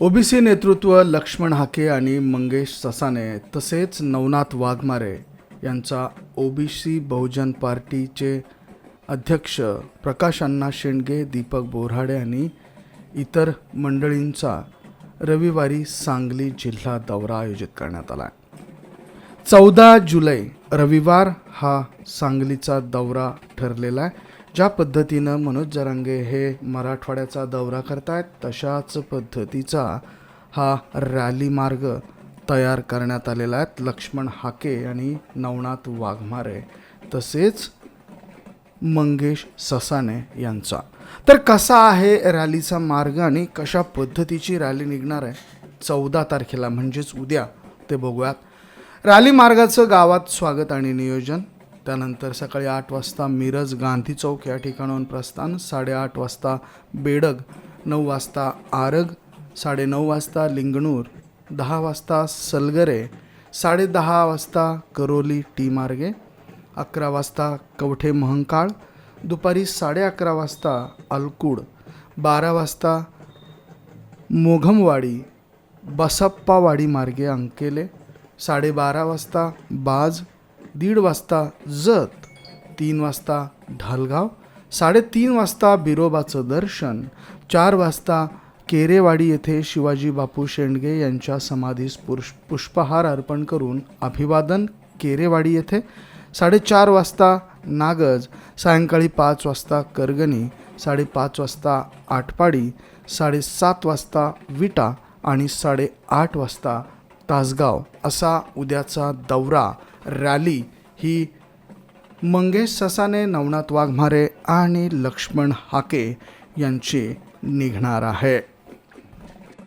OBC नेतृत्व लक्ष्मण हाके आणि मंगेश ससाने तसेच नवनाथ वाघमारे यांचा ओबीसी बहुजन पार्टीचे अध्यक्ष प्रकाश अण्णा शेंडगे दीपक बोराडे आणि इतर मंडळींचा रविवारी सांगली जिल्हा दौरा आयोजित करण्यात आला. चौदा जुलै रविवार हा सांगलीचा दौरा ठरलेला आहे. ज्या पद्धतीनं मनोज जरांगे हे मराठवाड्याचा दौरा करतायत तशाच पद्धतीचा हा रॅली मार्ग तयार करण्यात आलेला आहे. लक्ष्मण हाके आणि नवनाथ वाघमारे तसेच मंगेश ससाने यांचा. तर कसा आहे रॅलीचा मार्ग आणि कशा पद्धतीची रॅली निघणार आहे? चौदा तारखेला म्हणजेच उद्या ते बघूयात. रॅली मार्गाचं गावात स्वागत आणि नियोजन. त्यानंतर सकाळी आठ वाजता मिरज गांधी चौक या ठिकाणाहून प्रस्थान साडेआठ वाजता बेडग नऊ वाजता आरग साडेनऊ वाजता लिंगणूर दहा वाजता सलगरे साडेदहा वाजता करोली टी मार्गे अकरा वाजता कवठे महंकाळ दुपारी साडे अकरा वाजता अलकुड बारा वाजता मोघमवाडी बसप्पावाडी मार्गे अंकेले साडेबारा वाजता बाज दीड वाजता जत तीन वाजता ढालगाव साडेतीन वाजता बिरोबाचं दर्शन चार वाजता केरेवाडी येथे शिवाजी बापू शेंडगे यांच्या समाधीस पुष पुष्पहार अर्पण करून अभिवादन केरेवाडी येथे साडेचार वाजता नागज सायंकाळी पाच वाजता करगणी साडेपाच वाजता आटपाडी साडेसात वाजता विटा आणि साडेआठ वाजता तासगाव असा उद्याचा दौरा रॅली ही मंगेश ससाने नवनाथ वाघमारे आणि लक्ष्मण हाके यांची निघणार आहे.